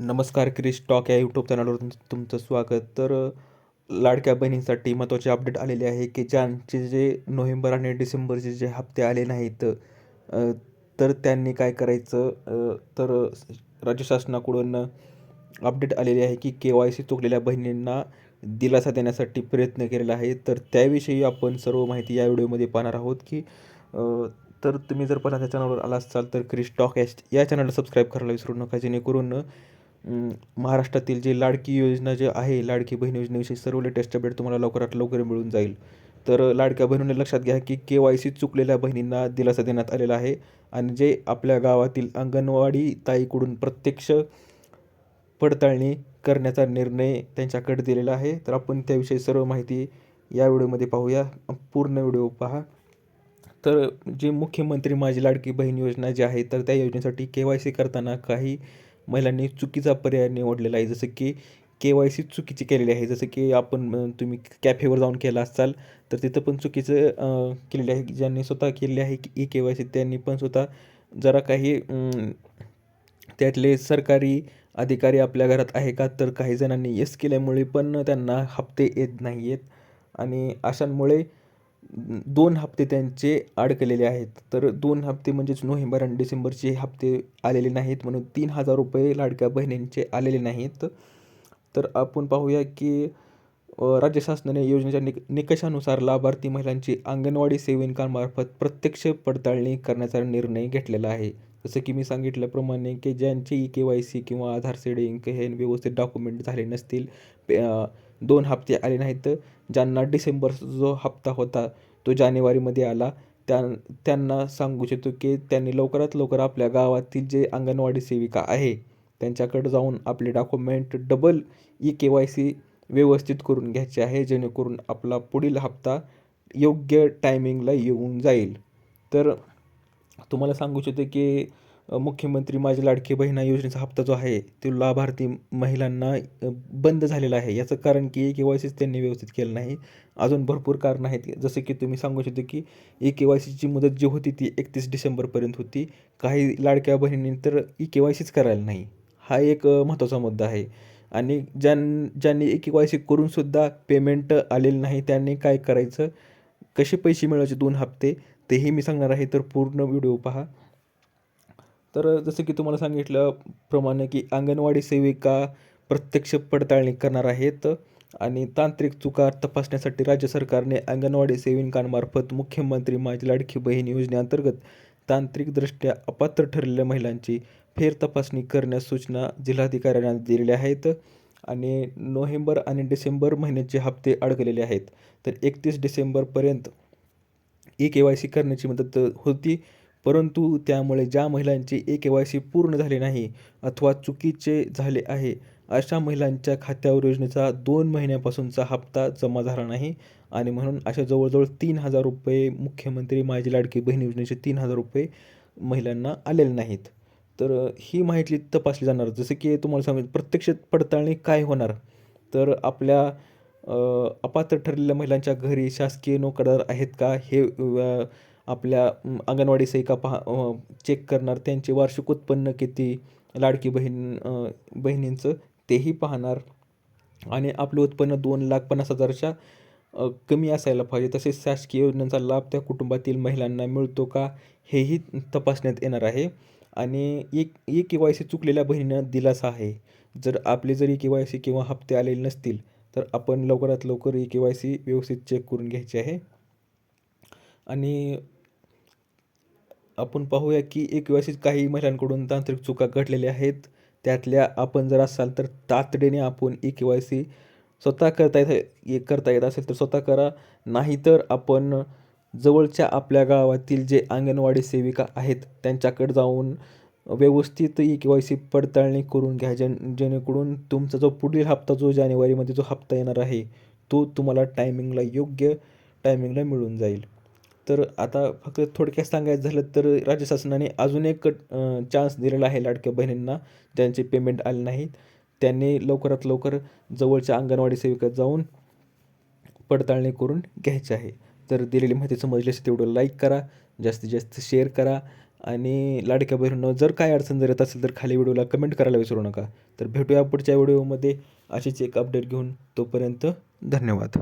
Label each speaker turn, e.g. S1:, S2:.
S1: नमस्कार क्रिश टॉक या यूट्यूब चॅनलवर तुम तुमचं स्वागत. तर लाडक्या बहिणींसाठी महत्त्वाचे अपडेट आलेले आहे की ज्यांचे जे नोव्हेंबर आणि डिसेंबरचे जे हप्ते आले नाहीत तर त्यांनी काय करायचं? तर राज्य शासनाकडून अपडेट आलेली आहे की के वाय सी चुकलेल्या बहिणींना दिलासा देण्यासाठी प्रयत्न केलेला आहे. तर त्याविषयी आपण सर्व माहिती या व्हिडिओमध्ये पाहणार आहोत की तर तुम्ही जर पहिल्यांदा चॅनलवर आला असाल तर क्रिश टॉक या या चॅनलला सबस्क्राईब करायला विसरू नका जेणेकरून महाराष्ट्रातील जे लाडकी योजना जे आहे लाडकी बहीण योजनेविषयी सर्व लेटेस्ट अपडेट तुम्हाला लवकरात लवकर मिळून जाईल. तर लाडक्या बहिणीने लक्षात घ्या की के वाय सी चुकलेल्या बहिणींना दिलासा देण्यात आलेला आहे आणि जे आपल्या गावातील अंगणवाडी ताईकडून प्रत्यक्ष पडताळणी करण्याचा निर्णय त्यांच्याकडे दिलेला आहे. तर आपण त्याविषयी सर्व माहिती या व्हिडिओमध्ये पाहूया. पूर्ण व्हिडिओ पहा. तर जे मुख्यमंत्री माझी लाडकी बहीण योजना जी आहे तर त्या योजनेसाठी के वाय सी करताना काही महिलांनी चुकीचा पर्याय निवडलेला आहे. जसं की के वाय सी चुकीची केलेली आहे. जसं की आपण तुम्ही कॅफेवर जाऊन केला असाल तर तिथं पण चुकीचं केलेले आहे. ज्यांनी स्वतः केलेली आहे की ई के वाय सी त्यांनी पण स्वतः जरा काही त्यातले सरकारी अधिकारी आपल्या घरात आहे का? तर काही जणांनी येस केल्यामुळे पण त्यांना हप्ते येत नाही आहेत आणि अशांमुळे दोन हप्ते त्यांचे अडकलेले आहेत. तर दोन हप्ते म्हणजेच नोव्हेंबर आणि डिसेंबरचे हप्ते आलेले नाहीत म्हणून तीन हजार रुपये लाडक्या बहिणींचे आलेले नाहीत. तर आपण पाहूया की राज्य शासनाने योजनेच्या निक निकषानुसार लाभार्थी महिलांची अंगणवाडी सेविकांमार्फत प्रत्यक्ष पडताळणी करण्याचा निर्णय घेतलेला आहे. जसं की मी सांगितल्याप्रमाणे की ज्यांचे ई के वाय सी किंवा आधार सेडिंग हे व्यवस्थित डॉक्युमेंट झाले नसतील पे- दोन हप्ते आले नाहीत ज्यांना डिसेंबरचा जो हप्ता होता तो जानेवारीमध्ये आला त्या त्यांना सांगू इच्छितो की त्यांनी लवकरात लवकर आपल्या गावातील जे अंगणवाडी सेविका आहे त्यांच्याकडे जाऊन आपले document double E K Y C व्यवस्थित करून घ्यायचे आहे जेणेकरून आपला पुढील हप्ता योग्य टायमिंगला येऊन जाईल. तर तुम्हाला सांगू इच्छितो की मुख्यमंत्री माझी लाडकी बहिणा योजनेचा हप्ता जो आहे तो लाभार्थी महिलांना बंद झालेला आहे. याचं कारण की के वाय सीच त्यांनी व्यवस्थित केलं नाही. अजून भरपूर कारणं आहेत. जसं की तुम्ही सांगू शकतो की ई के वाय सीची मुदत जी होती ती एकतीस डिसेंबरपर्यंत होती. काही लाडक्या बहिणींनी तर ई के वाय सीच करायला नाही. हा एक महत्त्वाचा मुद्दा आहे. आणि ज्यां ज्यांनी ई के वाय सी करूनसुद्धा पेमेंट आलेलं नाही त्यांनी काय करायचं? कसे पैसे मिळवायचे दोन हप्ते? तेही मी सांगणार आहे तर पूर्ण व्हिडिओ पहा. तर जसं की तुम्हाला सांगितल्याप्रमाणे की अंगणवाडी सेविका प्रत्यक्ष पडताळणी करणार आहेत आणि तांत्रिक चुका तपासण्यासाठी राज्य सरकारने अंगणवाडी सेविकांमार्फत मुख्यमंत्री माझी लाडकी बहीण योजनेअंतर्गत तांत्रिकदृष्ट्या अपात्र ठरलेल्या महिलांची फेर तपासणी करण्यास सूचना जिल्हाधिकाऱ्यांना दिलेल्या आहेत आणि नोव्हेंबर आणि डिसेंबर महिन्याचे हप्ते अडकलेले आहेत. तर एकतीस डिसेंबरपर्यंत ई के वाय सी करण्याची मदत होती. परंतु त्यामुळे ज्या महिलांचे ए के वाय सी पूर्ण झाले नाही अथवा चुकीचे झाले आहे अशा महिलांच्या खात्यावर योजनेचा दोन महिन्यापासूनचा हप्ता जमा झाला नाही. आणि म्हणून अशा जवळजवळ तीन हजार रुपये मुख्यमंत्री माझी लाडकी बहीण योजनेचे तीन हजार रुपये महिलांना आलेले नाहीत. तर ही माहिती तपासली जाणार. जसं की तुम्हाला सांगितलं प्रत्यक्ष पडताळणी काय होणार? तर आपल्या अपात्र ठरलेल्या महिलांच्या घरी शासकीय नोकरदार आहेत का? हे आपल्या अंगणवाडी सेविका पहा चेक करणार. त्यांचे वार्षिक उत्पन्न किती? लाडकी बहीण बहिणींचं तेही पाहणार. आणि आपलं उत्पन्न दोन लाख पन्नास हजारच्या कमी असायला पाहिजे. तसेच शासकीय योजनांचा लाभ त्या कुटुंबातील महिलांना मिळतो का? हेही तपासण्यात येणार आहे. आणि एक ई के वाय सी चुकलेल्या बहिणीनं दिलासा आहे. जर आपले जर के वाय सी किंवा हप्ते आलेले नसतील तर आपण लवकरात लवकर ई के वाय सी व्यवस्थित चेक करून घ्यायची आहे. आणि आपण पाहूया की ए के वाय सी काही महिलांकडून तांत्रिक चुका घडलेल्या आहेत. त्यातल्या आपण जर असाल तर तातडीने आपण ई के वाय सी स्वतः करता येत करता येत असेल तर स्वतः करा. नाहीतर आपण जवळच्या आपल्या गावातील जे अंगणवाडी सेविका आहेत त्यांच्याकडे जाऊन व्यवस्थित ई के वाय सी पडताळणी करून घ्या जेण जेणेकरून तुमचा जो पुढील हप्ता जो जानेवारीमध्ये जो हप्ता येणार आहे तो तुम्हाला टायमिंगला योग्य टायमिंगला मिळून जाईल. तर आता फक्त थोडक्यात सांगायचं झालं तर राज्य शासनाने अजून एक चान्स दिलेला आहे लाडक्या बहिणींना. ज्यांचे पेमेंट आले नाहीत त्यांनी लवकरात लवकर जवळच्या अंगणवाडी सेविकात जाऊन पडताळणी करून घ्यायची आहे. तर दिलेली माहिती समजली असेल तेवढं लाईक करा जास्तीत जास्त शेअर करा. आणि लाडक्या बहिणींनो जर काय अडचण जर येत असेल तर खाली व्हिडिओला कमेंट करायला विसरू नका. तर भेटूया पुढच्या व्हिडिओमध्ये. अशीच एक अपडेट घेऊन तोपर्यंत धन्यवाद.